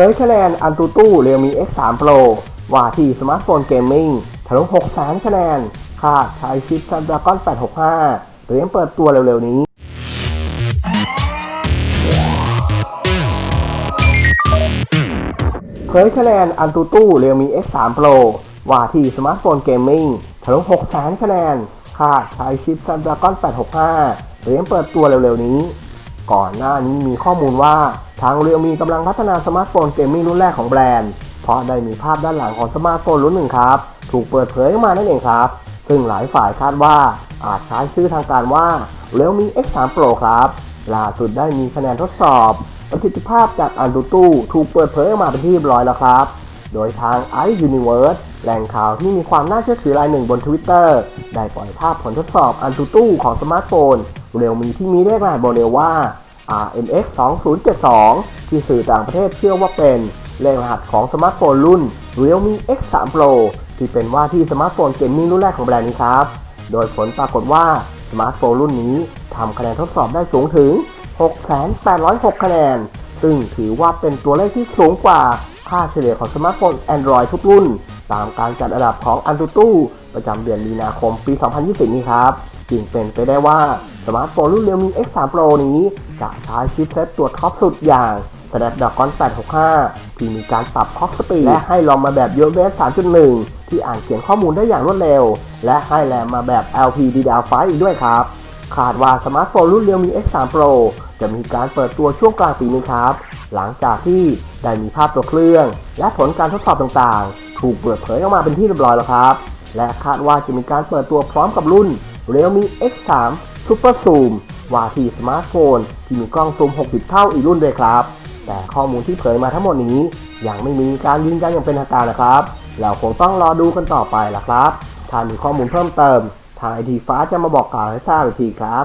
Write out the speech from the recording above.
ผยคะแนนอันตูตู้เรียวมี X3 Pro ว่าที่สมาร์ทโฟนเกมมิ่งทะลุ6แสนคะแนน คาดใช้ชิป Snapdragon 865เตรียมเปิดตัวเร็วๆนี้ เผยคะแนนอันตูตู้เรียวมี X3 Pro ว่าที่สมาร์ทโฟนเกมมิ่งทะลุ6แสนคะแนน คาดใช้ชิป Snapdragon 865เตรียมเปิดตัวเร็วๆนี้ ก่อนหน้านี้มีข้อมูลว่า ทางเรียวมีกำลังพัฒนาสมาร์ทโฟนเกมมิ่งรุ่นแรกของแบรนด์ เพราะได้มีภาพด้านหลังของสมาร์ทโฟนรุ่นหนึ่งครับ ถูกเปิดเผยออกมานั่นเองครับ ซึ่งหลายฝ่ายคาดว่าอาจใช้ชื่อทางการว่า Realme X3 Pro ครับล่าสุดได้มีคะแนนทดสอบ ประสิทธิภาพจากอันตูตู้ถูกเปิดเผยออกมาเป็นที่เรียบร้อยแล้วครับ โดยทาง iUniverse แหล่งข่าวที่มีความน่าเชื่อถือรายหนึ่งบน Twitter ได้ปล่อยภาพผลทดสอบอันตูตู้ของสมาร์ทโฟนเรียวมีที่มีเลขรหัสโมเดลว่า RMX 2072 ที่สื่อต่างประเทศเชื่อว่าเป็นเลขรหัสของสมาร์ทโฟนรุ่น Realme X3 Pro ที่เป็นว่าที่สมาร์ทโฟนเกมมิ่งรุ่นแรกของแบรนด์นี้ครับ โดยผลปรากฏว่าสมาร์ทโฟนรุ่นนี้ทำคะแนนทดสอบได้สูงถึง 6,806 คะแนน ซึ่งถือว่าเป็นตัวเลขที่สูงกว่าค่าเฉลี่ยของสมาร์ทโฟน Android ทุกรุ่น ตามการจัดอันดับของ Antutu ประจำเดือนมีนาคมปี 2020 นี้ครับจึงเป็นไปได้ว่าสมาร์ทโฟนรุ่น Realme X3 Pro นี้จะใช้ชิปเซตตัวท็อปสุดอย่าง Snapdragon 865 ที่มีการปรับคล็อกสปีดและให้ลองมาแบบ UFS 3.1 ที่อ่านเขียนข้อมูลได้อย่างรวดเร็ว และให้แรมมาแบบ LPDDR5 อีกด้วยครับ คาดว่าสมาร์ทโฟนรุ่น Realme X3 Pro จะมีการเปิดตัวช่วงกลางปีนี้ครับ หลังจากที่ได้มีภาพตัวเครื่อง และผลการทดสอบต่างๆ ถูกเปิดเผยออกมาเป็นที่เรียบร้อยแล้วครับ และคาดว่าจะมีการเปิดตัวพร้อมกับรุ่น Realme X3 Super Zoom ว่าที่สมาร์ทโฟน ที่มีกล้องซูม 60 เท่าอีกรุ่นด้วยครับ แต่ข้อมูลที่เผยมาทั้งหมดนี้ ยังไม่มีการยืนยันอย่างเป็นทางการนะครับ เราคงต้องรอดูกันต่อไปล่ะครับ ถ้ามีข้อมูลเพิ่มเติม ทางไอทีฟ้าจะมาบอกกล่าวให้ทราบอีกทีครับ